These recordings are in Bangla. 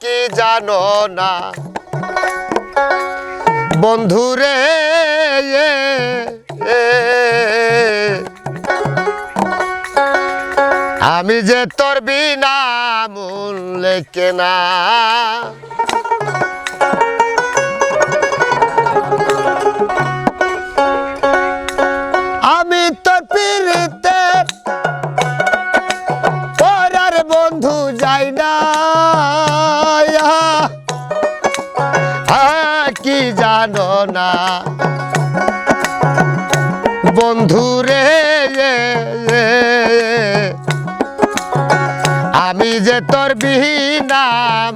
কি জানো না? বন্ধুরে আমি যে তোর বিনা মূল্যে কেনা যাই না কি জানো না? বন্ধু রে আমি যে তোর বিনা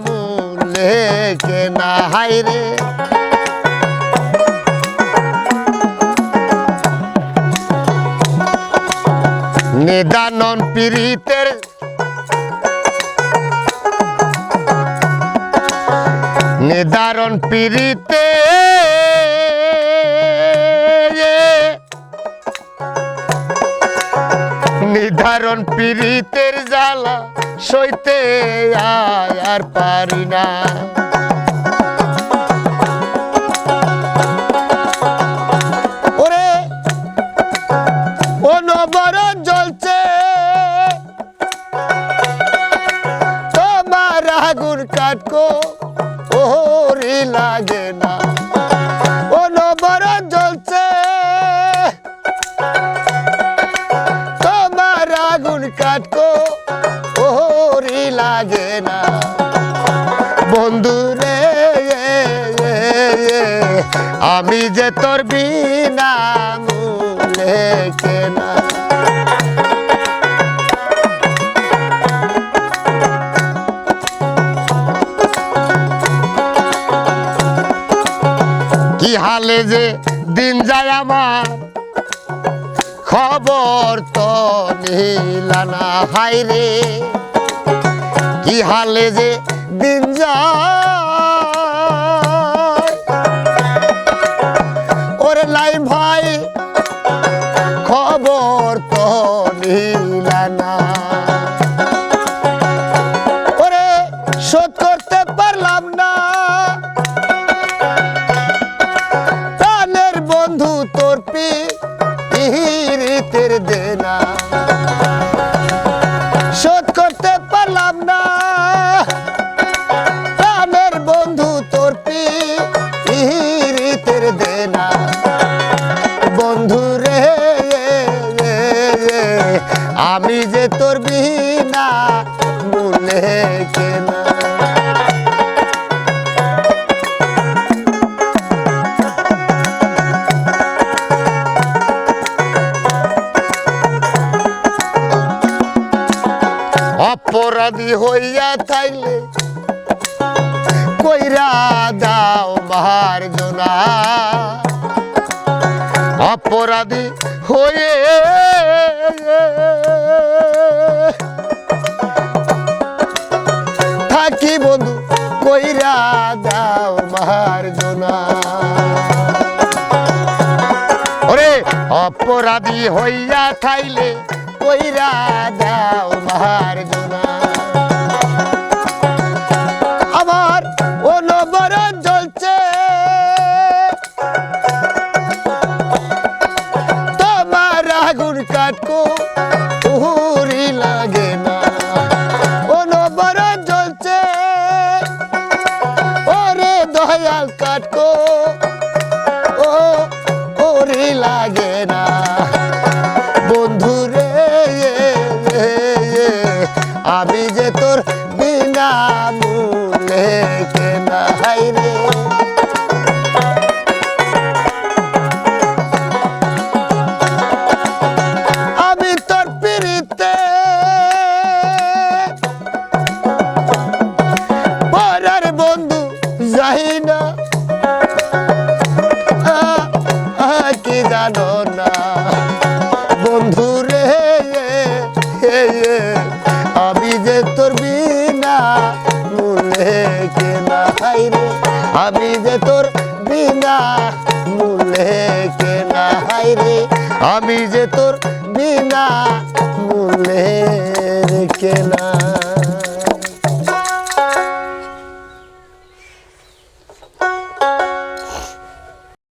মূল্যে কেনা, হাই রে। নিদানন পীড়িতের নিদারণ পীড়িতে নিধারণ পীড়িতের জ্বালা সইতে আর পারি না। ওরে জ্বলছে। তোমার আগুন কাটকো। লাগে না। অনবরণ জ্বলছে। তোমার আগুন কাটকো। ওরি লাগে না। বন্ধু রে, আমি যে তোর বিনা মূল্যে কেনা। কি যে দিন যায় আমার। খবর তো নিলানা হাই রে। কি হালে যে দিন যায়। ওরে লাই ভাই আমি যে তোর বিনা মূল্যে কেনা। অপরাধী হইয়া থাইলে কইরা দাও বাহার জনা। অপরাধী হয়ে থাকি বন্ধু, কইরা দাও মার জনা ওরে, অপরাধী হইয়া থাইলে কইরা দাও মার জনা আমার অনবরণ জ্বলছে। তোমার আগুন কাটকো মূল্যে কেনা রে আমি তোর পিড়িতে পরার বন্ধু যাই না কি জানো না যে তোর বিনা মূলে কেনা হাই রে। আমি যে তোর বিনা মূলে কেনা